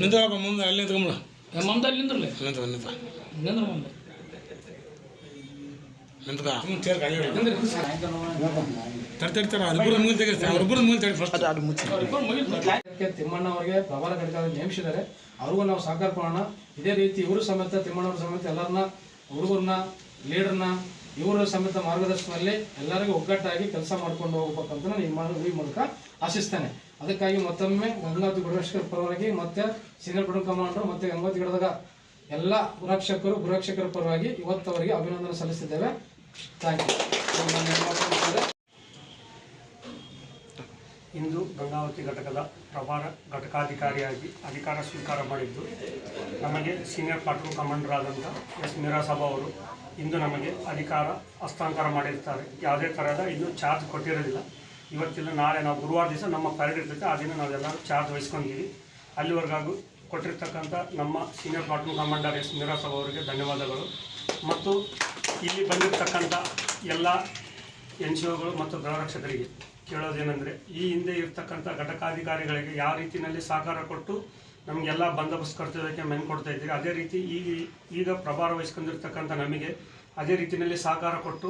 ನಿಂತ್ಕೊಳಪ್ಪ ಮುಂದೆ ಅಲ್ಲಿ ನಿಂತ್ಕೊಂಬಿಡ ಮಂದ ಅಲ್ಲಿ ನಿಂತ ನಿಂತ ನಿಂದ್ರ ಮುಂದೆ. ನಿಂತ್ಕ ಚೇರ್ ಫಸ್ಟ್ ತಿಮ್ಮಣ್ಣ ಅವರಿಗೆ ಪ್ರಬಲ ಘಟಕ ನೇಮಿಸಿದ್ದಾರೆ. ಅವ್ರಿಗೂ ನಾವು ಸಹಕಾರ ಕೊಡೋಣ. ಇದೇ ರೀತಿ ಇವರು ಸಮೇತ ತಿಮ್ಮಣ್ಣವ್ರ ಸಮೇತ ಎಲ್ಲರನ್ನ ಹುಡುಗರನ್ನ ಲೀಡರ್ನ ಇವರ ಸಮೇತ ಮಾರ್ಗದರ್ಶನದಲ್ಲಿ ಎಲ್ಲರಿಗೂ ಒಗ್ಗಟ್ಟಾಗಿ ಕೆಲಸ ಮಾಡ್ಕೊಂಡು ಹೋಗ್ಬೇಕಂತ ನಾನು ಈ ಮೂಲಕ ಆಶಿಸ್ತೇನೆ. ಅದಕ್ಕಾಗಿ ಮತ್ತೊಮ್ಮೆ ಗಂಗಾವತಿ ಗುರುರಕ್ಷಕರ ಪರವಾಗಿ ಮತ್ತೆ ಸೀನಿಯರ್ ಬಡ ಕಮಾಂಡರ್ ಮತ್ತೆ ಗಂಗಾವತಿ ಗಿಡದಾಗ ಎಲ್ಲ ಗುರಕ್ಷಕರು ಗುರಕ್ಷಕರ ಪರವಾಗಿ ಇವತ್ತು ಅವರಿಗೆ ಅಭಿನಂದನೆ ಸಲ್ಲಿಸಿದ್ದೇವೆ. ಥ್ಯಾಂಕ್ ಯು ಇಂದು ಗಂಗಾವತಿ ಘಟಕದ ಪ್ರಭಾರ ಘಟಕಾಧಿಕಾರಿಯಾಗಿ ಅಧಿಕಾರ ಸ್ವೀಕಾರ ಮಾಡಿದ್ದು ನಮಗೆ ಸೀನಿಯರ್ ಪಾಟ್ರೋಲ್ ಕಮಾಂಡರ್ ಆದಂಥ ಎಸ್. ಮೀರಾಸಭಾ ಅವರು ಇಂದು ನಮಗೆ ಅಧಿಕಾರ ಹಸ್ತಾಂತರ ಮಾಡಿರ್ತಾರೆ. ಯಾವುದೇ ಥರದ ಇನ್ನೂ ಚಾರ್ಜ್ ಕೊಟ್ಟಿರೋದಿಲ್ಲ. ಇವತ್ತಿಲ್ಲ, ನಾಳೆ ನಾವು ಗುರುವಾರ ದಿವಸ ನಮ್ಮ ಪರೇಡ್ ಇರ್ತೈತೆ ಆ ದಿನ ನಾವೆಲ್ಲರೂ ಚಾರ್ಜ್ ವಹಿಸ್ಕೊಂಡಿದ್ದೀವಿ. ಅಲ್ಲಿವರೆಗಾಗೂ ಕೊಟ್ಟಿರ್ತಕ್ಕಂಥ ನಮ್ಮ senior platoon commander S Meerasabha ಅವರಿಗೆ ಧನ್ಯವಾದಗಳು. ಮತ್ತು ಇಲ್ಲಿ ಬಂದಿರತಕ್ಕಂಥ ಎಲ್ಲ ಎನ್ ಜಿ ಒಗಳು ಮತ್ತು ಗೃಹರಕ್ಷಕರಿಗೆ ಕೇಳೋದೇನೆಂದರೆ, ಈ ಹಿಂದೆ ಇರ್ತಕ್ಕಂಥ ಘಟಕಾಧಿಕಾರಿಗಳಿಗೆ ಯಾವ ರೀತಿಯಲ್ಲಿ ಸಹಕಾರ ಕೊಟ್ಟು ನಮಗೆಲ್ಲ ಬಂದೋಬಸ್ತ್ ಕರ್ತವ್ಯಕ್ಕೆ ಮೆನ್ ಕೊಡ್ತಾ ಇದ್ದೀರಿ. ಅದೇ ರೀತಿ ಈಗ ಈಗ ಪ್ರಭಾರ ವಹಿಸ್ಕೊಂಡಿರ್ತಕ್ಕಂಥ ನಮಗೆ ಅದೇ ರೀತಿಯಲ್ಲಿ ಸಹಕಾರ ಕೊಟ್ಟು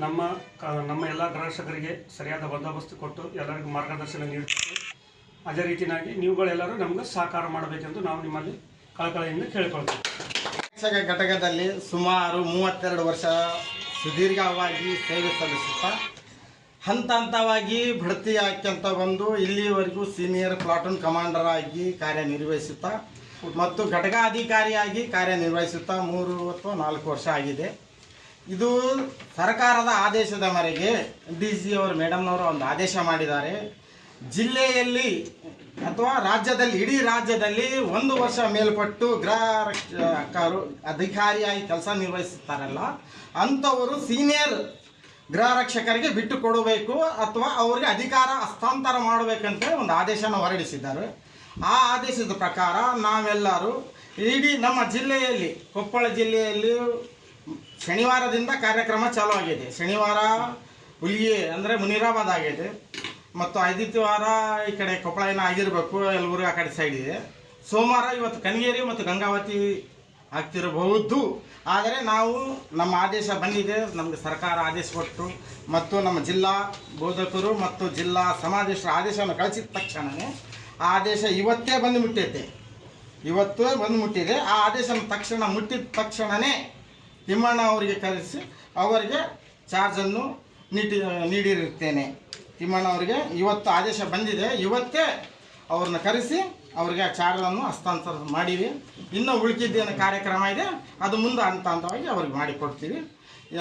ನಮ್ಮ ಕ, ನಮ್ಮ ಎಲ್ಲ ಗ್ರಾಹಕರಿಗೆ ಸರಿಯಾದ ಬಂದೋಬಸ್ತ್ ಕೊಟ್ಟು ಎಲ್ಲರಿಗೂ ಮಾರ್ಗದರ್ಶನ ನೀಡಬೇಕು ಅದೇ ರೀತಿಯಾಗಿ ನೀವುಗಳೆಲ್ಲರೂ ನಮ್ಗೆ ಸಹಕಾರ ಮಾಡಬೇಕೆಂದು ನಾವು ನಿಮ್ಮಲ್ಲಿ ಕಳಕಳಿಯಿಂದ ಕೇಳಿಕೊಳ್ತೀವಿ. ಘಟಕದಲ್ಲಿ ಸುಮಾರು ಮೂವತ್ತೆರಡು ವರ್ಷ ಸುದೀರ್ಘವಾಗಿ ಸೇವೆ ಸಲ್ಲಿಸುತ್ತಾ ಹಂತ ಹಂತವಾಗಿ ಬಡ್ತಿ ಹಾಕ್ಯಂತ ಬಂದು ಇಲ್ಲಿವರೆಗೂ ಸೀನಿಯರ್ ಪ್ಲಾಟೂನ್ ಕಮಾಂಡರ್ ಆಗಿ ಕಾರ್ಯನಿರ್ವಹಿಸುತ್ತಾ ಮತ್ತು ಘಟಕಾಧಿಕಾರಿಯಾಗಿ ಕಾರ್ಯನಿರ್ವಹಿಸುತ್ತಾ ಮೂರು ಅಥವಾ ನಾಲ್ಕು ವರ್ಷ ಆಗಿದೆ. ಇದು ಸರ್ಕಾರದ ಆದೇಶದ ಮೇರೆಗೆ ಡಿ ಸಿ ಅವರು ಮೇಡಮ್ನವರು ಒಂದು ಆದೇಶ ಮಾಡಿದ್ದಾರೆ. ಜಿಲ್ಲೆಯಲ್ಲಿ ಅಥವಾ ರಾಜ್ಯದಲ್ಲಿ, ಇಡೀ ರಾಜ್ಯದಲ್ಲಿ ಒಂದು ವರ್ಷ ಮೇಲ್ಪಟ್ಟು ಗೃಹ ಅಧಿಕಾರಿಯಾಗಿ ಕೆಲಸ ನಿರ್ವಹಿಸುತ್ತಾರಲ್ಲ, ಅಂಥವರು ಸೀನಿಯರ್ ಗೃಹ ರಕ್ಷಕರಿಗೆ ಬಿಟ್ಟು ಕೊಡಬೇಕು ಅಥವಾ ಅವರಿಗೆ ಅಧಿಕಾರ ಹಸ್ತಾಂತರ ಮಾಡಬೇಕಂತ ಒಂದು ಆದೇಶನ ಹೊರಡಿಸಿದ್ದಾರೆ. ಆ ಆದೇಶದ ಪ್ರಕಾರ ನಾವೆಲ್ಲರೂ ಇಡೀ ನಮ್ಮ ಜಿಲ್ಲೆಯಲ್ಲಿ, ಕೊಪ್ಪಳ ಜಿಲ್ಲೆಯಲ್ಲಿ ಶನಿವಾರದಿಂದ ಕಾರ್ಯಕ್ರಮ ಚಾಲೂ ಆಗಿದೆ. ಶನಿವಾರ ಹುಲಿಗೆ ಅಂದರೆ ಮುನಿರಾಬಾದ್ ಆಗಿದೆ. ಮತ್ತು ಆದಿತ್ಯವಾರ ಈ ಕಡೆ ಕೊಪ್ಪಳ ಏನೋ ಆಗಿರಬೇಕು, ಯಲಬುರ್ಗಿ ಆ ಕಡೆ ಸೈಡ್ ಇದೆ. ಸೋಮವಾರ ಇವತ್ತು ಕನಗೇರಿ ಮತ್ತು ಗಂಗಾವತಿ ಆಗ್ತಿರಬಹುದು. ಆದರೆ ನಾವು ನಮ್ಮ ಆದೇಶ ಬಂದಿದೆ, ನಮಗೆ ಸರ್ಕಾರ ಆದೇಶ ಕೊಟ್ಟು ಮತ್ತು ನಮ್ಮ ಜಿಲ್ಲಾ ಬೋಧಕರು ಮತ್ತು ಜಿಲ್ಲಾ ಸಮಾದೇಶರ ಆದೇಶವನ್ನು ಕಳಿಸಿದ ತಕ್ಷಣವೇ ಆ ಆದೇಶ ಇವತ್ತೇ ಬಂದು ಮುಟ್ಟೈತೆ ಇವತ್ತೇ ಬಂದು ಮುಟ್ಟಿದೆ. ಆ ಆದೇಶ ತಕ್ಷಣ ಮುಟ್ಟಿದ ತಕ್ಷಣವೇ ತಿಮ್ಮಣ್ಣ ಅವರಿಗೆ ಕರೆಸಿ ಅವರಿಗೆ ಚಾರ್ಜನ್ನು ನೀಡಿ ನೀಡಿರುತ್ತೇನೆ. ತಿಮ್ಮಣ್ಣ ಅವರಿಗೆ ಇವತ್ತು ಆದೇಶ ಬಂದಿದೆ. ಇವತ್ತೇ ಅವ್ರನ್ನ ಕರೆಸಿ ಅವರಿಗೆ ಆ ಚಾರ್ಜನ್ನು ಹಸ್ತಾಂತರ ಮಾಡಿವಿ ಇನ್ನೂ ಉಳ್ಕಿದ್ದೇನು ಕಾರ್ಯಕ್ರಮ ಇದೆ, ಅದು ಮುಂದೆ ಹಂತ ಹಂತವಾಗಿ ಅವ್ರಿಗೆ ಮಾಡಿಕೊಡ್ತೀವಿ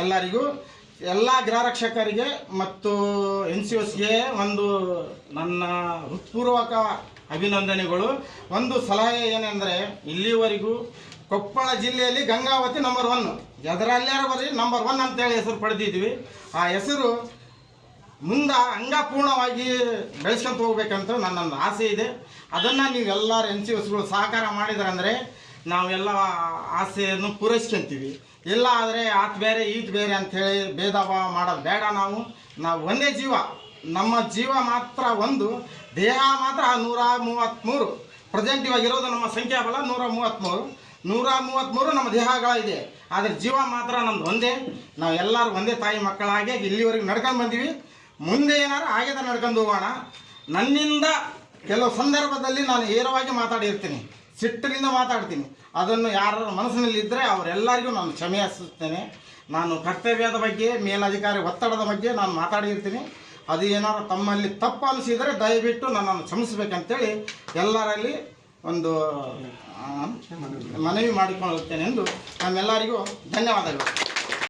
ಎಲ್ಲರಿಗೂ, ಎಲ್ಲ ಗೃಹರಕ್ಷಕರಿಗೆ ಮತ್ತು ಎನ್ ಸಿ ಎಸ್ಗೆ ಒಂದು ನನ್ನ ಹೃತ್ಪೂರ್ವಕ ಅಭಿನಂದನೆಗಳು. ಒಂದು ಸಲಹೆ ಏನೆಂದರೆ, ಇಲ್ಲಿವರೆಗೂ ಕೊಪ್ಪಳ ಜಿಲ್ಲೆಯಲ್ಲಿ ಗಂಗಾವತಿ ನಂಬರ್ ಒನ್ ಎದರಲ್ಲಾರ ಬರೀ ನಂಬರ್ ಒನ್ ಅಂತೇಳಿ ಹೆಸರು ಪಡೆದಿದ್ವಿ. ಆ ಹೆಸರು ಮುಂದೆ ಅಂಗಪೂರ್ಣವಾಗಿ ಬೆಳೆಸ್ಕೊಂತ ಹೋಗ್ಬೇಕಂತ ನನ್ನೊಂದು ಆಸೆ ಇದೆ. ಅದನ್ನು ನೀವೆಲ್ಲರೂ ಎನ್ ಸಿ ಎಸ್ಗಳು ಸಹಕಾರ ಮಾಡಿದ್ರಂದರೆ ನಾವೆಲ್ಲ ಆಸೆಯನ್ನು ಪೂರೈಸ್ಕೊಂತೀವಿ. ಇಲ್ಲ ಆದರೆ ಆತ ಬೇರೆ, ಈತ ಬೇರೆ ಅಂಥೇಳಿ ಭೇದ ಭಾವ ಮಾಡೋದು ಬೇಡ ನಾವು. ನಾವು ಒಂದೇ ಜೀವ. ನಮ್ಮ ಜೀವ ಮಾತ್ರ ಒಂದು. ದೇಹ ಮಾತ್ರ ನೂರ ಮೂವತ್ತ್ಮೂರು ಪ್ರೆಸೆಂಟ್ ಇವಾಗ ಇರೋದು ನಮ್ಮ ಸಂಖ್ಯಾಬಲ ನೂರ ಮೂವತ್ತ್ಮೂರು ನೂರ ಮೂವತ್ತ್ಮೂರು ನಮ್ಮ ದೇಹಗಳಿದೆ ಆದರೆ ಜೀವ ಮಾತ್ರ ನಮ್ದು ಒಂದೇ. ನಾವು ಎಲ್ಲರೂ ಒಂದೇ ತಾಯಿ ಮಕ್ಕಳಾಗಿ ಇಲ್ಲಿವರೆಗೆ ನಡ್ಕೊಂಡು ಬಂದೀವಿ. ಮುಂದೆ ಏನಾರು ಆಗ್ಯದ ನಡ್ಕೊಂಡು ಹೋಗೋಣ. ನನ್ನಿಂದ ಕೆಲವು ಸಂದರ್ಭದಲ್ಲಿ ನಾನು ಏರವಾಗಿ ಮಾತಾಡಿರ್ತೀನಿ. ಸಿಟ್ಟಿನಿಂದ ಮಾತಾಡ್ತೀನಿ. ಅದನ್ನು ಯಾರ ಮನಸ್ಸಿನಲ್ಲಿ ಇದ್ದರೆ ಅವರೆಲ್ಲರಿಗೂ ನಾನು ಕ್ಷಮೆ ಹಸುತ್ತೇನೆ ನಾನು ಕರ್ತವ್ಯದ ಬಗ್ಗೆ, ಮೇಲಧಿಕಾರಿ ಒತ್ತಡದ ಬಗ್ಗೆ ನಾನು ಮಾತಾಡಿರ್ತೀನಿ. ಅದು ಏನಾರು ತಮ್ಮಲ್ಲಿ ತಪ್ಪು ಅನಿಸಿದರೆ ದಯವಿಟ್ಟು ನನ್ನನ್ನು ಕ್ಷಮಿಸಬೇಕಂತೇಳಿ ಎಲ್ಲರಲ್ಲಿ ಒಂದು ಮನವಿ ಮಾಡಿಕೊಳ್ಳುತ್ತೇನೆ ಎಂದು ನಮ್ಮೆಲ್ಲರಿಗೂ ಧನ್ಯವಾದಗಳು.